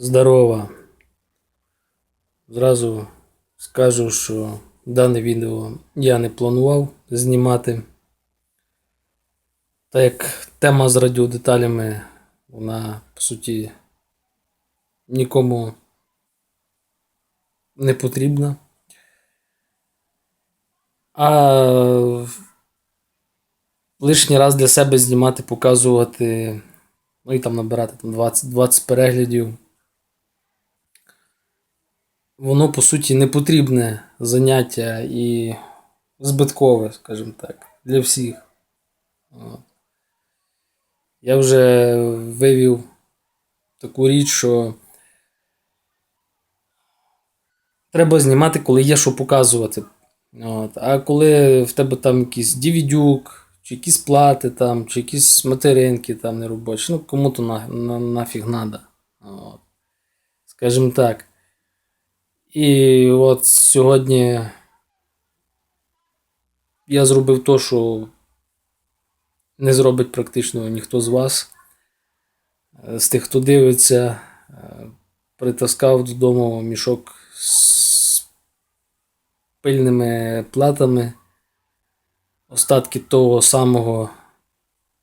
Здорово. Зразу скажу, що дане відео я не планував знімати. Так як тема з радіодеталями, вона по суті нікому не потрібна. А лишній раз для себе знімати, показувати, ну і там набирати там 20, 20 переглядів. Воно по суті не потрібне заняття і збиткове, скажімо так, для всіх. Я вже вивів таку річ, що треба знімати, коли є що показувати. От. А коли в тебе там якийсь дівідюк, чи якісь плати, там, чи якісь материнки там неробочі, ну кому то на, на, нафіг надо. От. Скажімо так. І от сьогодні я зробив то, що не зробить практично ніхто з вас. З тих, хто дивиться, е, притаскав додому мішок з пильними платами. Остатки того самого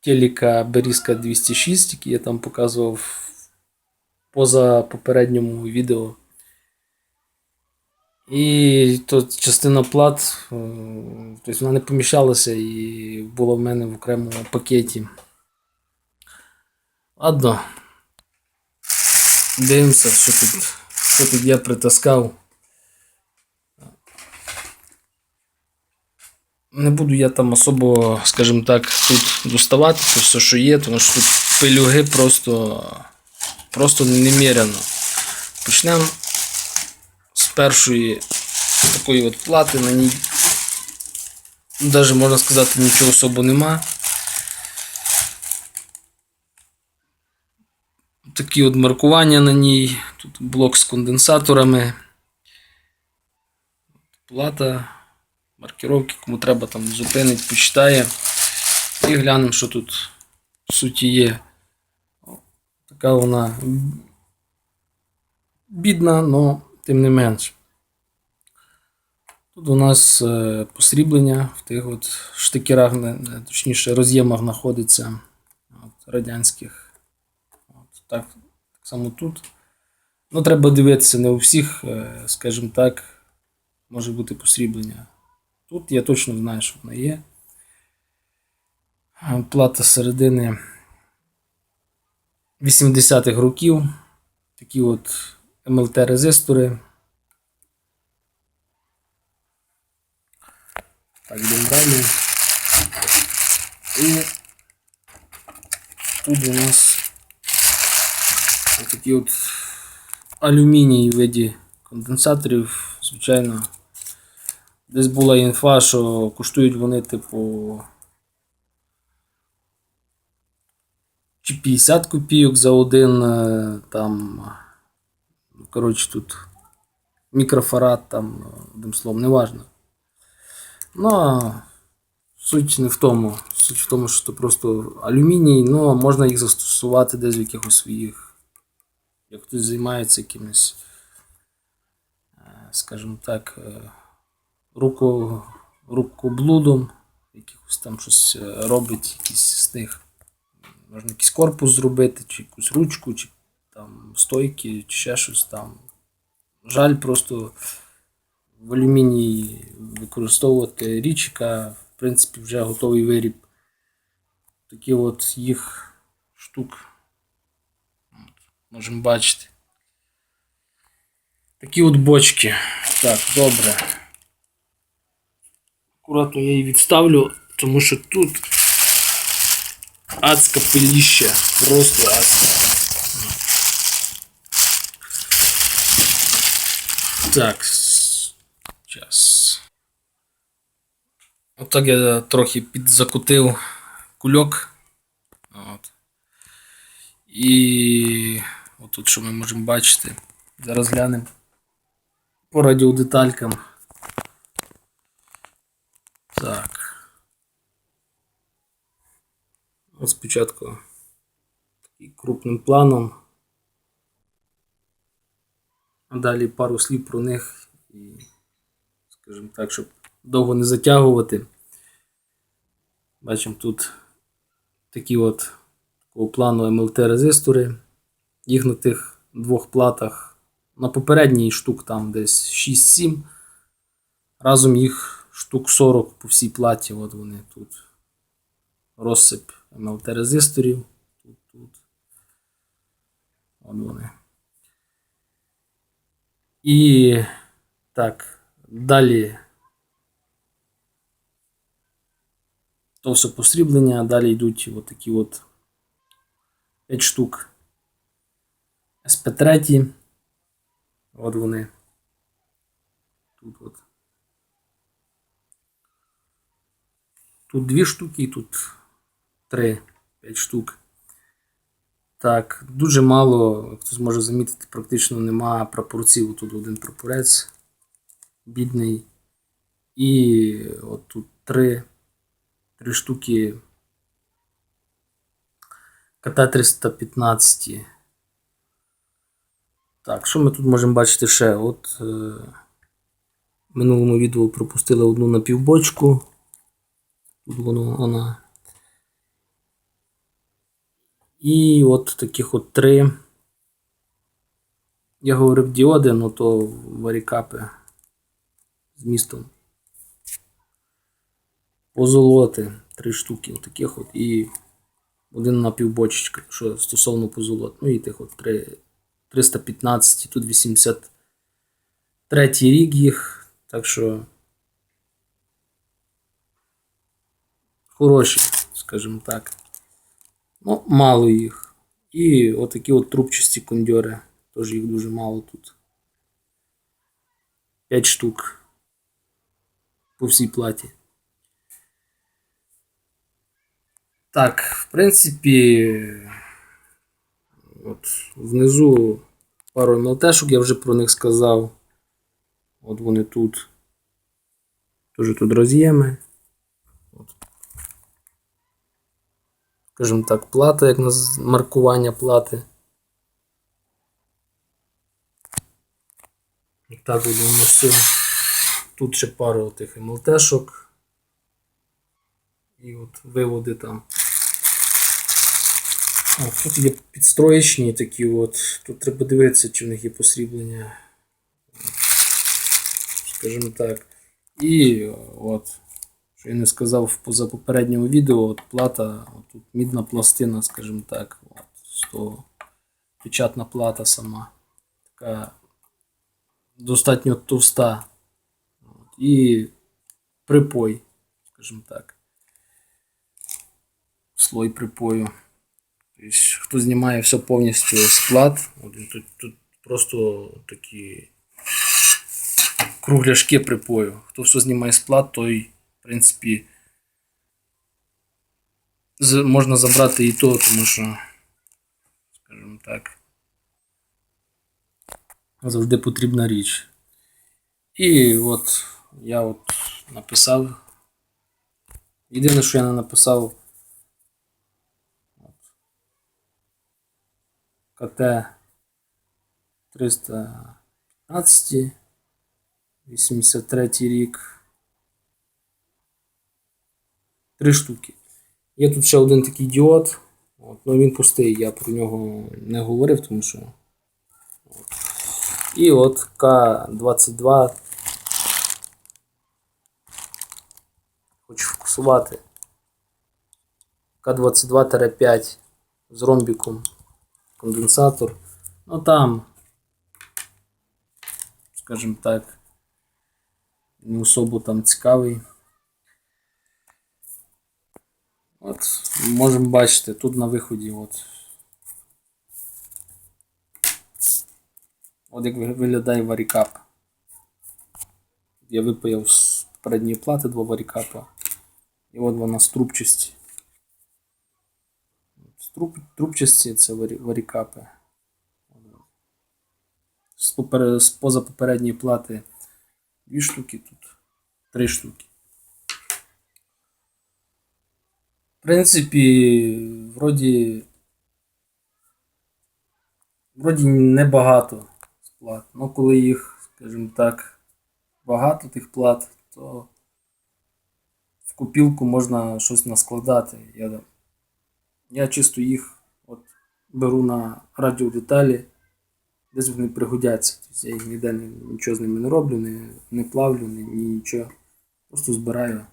телека Берізка 206, який я там показував поза попередньому відео. І тут частина плат, е, тобто вона не поміщалася і була в мене в окремому пакеті. Ладно. Дивимося, що тут, що тут я притаскав. Не буду я там особо, скажімо так, тут доставати це все, що є, тому що тут пилюги просто, просто неміряно. Почнемо першої такої от плати на ній. Навіть можна сказати, нічого особо нема. Такі от маркування на ній. Тут блок з конденсаторами. Плата, маркировки, кому треба там зупинить, почитає. І глянемо, що тут в суті є. Така вона бідна, але тим не менш. Тут у нас е, посріблення в тих от штикерах, точніше роз'ємах знаходиться от, радянських. От, так, так само тут. Ну, треба дивитися, не у всіх, е, скажімо так, може бути посріблення. Тут я точно знаю, що вона є. Е, Плата середини 80-х років. Такі от МЛТ-резистори. Так, йдемо далі. І тут у нас такі от алюміній виді конденсаторів, звичайно. Десь була інфа, що коштують вони, типу. Чи 50 копійок за один е, там. Ну, Коротше, тут мікрофарад, там, е, одним словом, неважно. Ну, суть не в тому. Суть в тому, що це просто алюміній, ну можна їх застосувати десь в якихось своїх. Як хтось займається якимось, е, скажімо так, е, руко, рукоблудом, якихось там щось е, робить, якісь з них. Можна якийсь корпус зробити, чи якусь ручку, чи там стойки, чи ще щось там. Жаль просто в алюмінії використовувати річ, яка, в принципі, вже готовий виріб. Такі от їх штук. Можемо бачити. Такі от бочки. Так, добре. Акуратно я її відставлю, тому що тут адська пиліща. Просто адська. Так. Зараз. Отак я трохи підзакутив кульок. От. І отут що ми можемо бачити. Зараз глянемо по радіодеталькам. Так. Спочатку такий крупним планом. А далі пару слів про них і, скажімо так, щоб довго не затягувати. Бачимо тут такі от такого плану МЛТ резистори. Їх на тих двох платах на попередній штук там десь 6-7. Разом їх штук 40 по всій платі. От вони тут. Розсип МЛТ резисторів. Тут, тут. От вони. І так, далі. То все посріблення, далі йдуть от такі от 5 штук СП3. От вони. Тут от. Тут дві штуки, і тут три, п'ять штук. Так, дуже мало, хтось може замітити, практично нема прапорців. Тут один прапорець бідний. І от тут три, три штуки КТ-315. Так, що ми тут можемо бачити ще? От е, минулому відео пропустили одну напівбочку. Тут воно вона. І от таких от три. Я говорив діоди, ну то варікапи з містом. Позолоти. Три штуки отаких от і один напівбочечка, що стосовно позолот. Ну і тих от три 315, тут 83 рік їх. Так що хороші, скажімо так. Ну, мало їх. І отакі от трубчасті кондьори. Теж їх дуже мало тут. 5 штук по всій платі. Так, в принципі, от внизу пару МЛТшок, я вже про них сказав. От вони тут. Теж тут роз'єми. Скажімо так, плата, як маркування плати. Так буде воно все. Тут ще пару тих МЛТшок. І от виводи там. О, тут є підстроєчні такі от. Тут треба дивитися, чи в них є посріблення. Скажімо так. І от, що я не сказав в позапопередньому відео, от плата, от тут мідна пластина, скажімо так. От, з того печатна плата сама. Така достатньо товста. От, і припой, скажімо так. Слой припою. Тобто, хто знімає все повністю з плат, от, тут, тут просто такі кругляшки припою. Хто все знімає з плат, той, принципі, можна забрати і то, тому що, скажімо так, завжди потрібна річ. І от я от написав. Єдине, що я не написав. КТ 315, 83 рік. Три штуки. Є тут ще один такий діод. От, ну він пустий, я про нього не говорив, тому що. От. І от К22. Хочу фокусувати. К22-5 з ромбіком конденсатор. Ну там, скажімо так, не особо там цікавий. От, можемо бачити, тут на виході от. От як виглядає варікап. Я випаяв з передньої плати два варікапа. І от вона з трубчасті. Труб, трубчасті це варікапи. З, попер... з позапопередньої плати дві штуки, тут три штуки. В принципі, вроді. Вроді небагато плат. Ну, коли їх, скажімо так, багато тих плат, то в купілку можна щось наскладати. Я, я чисто їх от, беру на радіодеталі, десь вони пригодяться. Тобто я їх ніде нічого з ними не роблю, не, не плавлю, ні нічого. Просто збираю,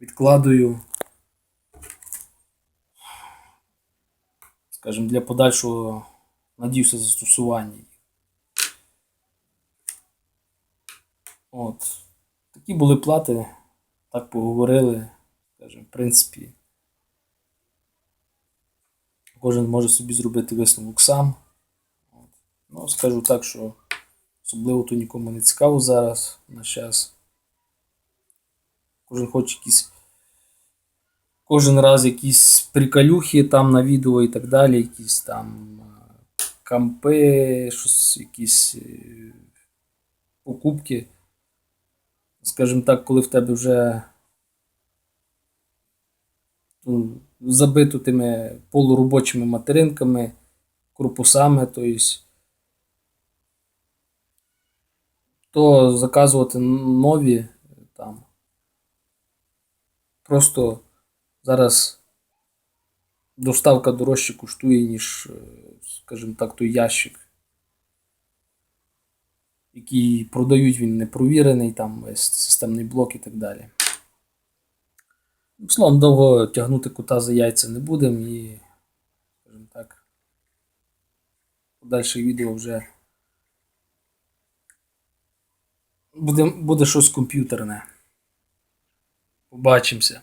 відкладую. Скажімо, для подальшого надіюся застосування. От. Такі були плати, так поговорили. Скажімо, в принципі, кожен може собі зробити висновок сам. От. Ну, скажу так, що особливо то нікому не цікаво зараз на час. Кожен хоче якісь. Кожен раз якісь приколюхи там на відео і так далі, якісь там е, кампи, щось, якісь е, покупки. Скажімо так, коли в тебе вже ну, забито тими полуробочими материнками, корпусами, то то заказувати нові там. Просто зараз доставка дорожче коштує, ніж, е, скажімо так, той ящик, який продають, він не провірений, там весь системний блок і так далі. Словом, довго тягнути кота за яйця не будемо і, скажімо так, подальше відео вже буде, буде щось комп'ютерне. Побачимося.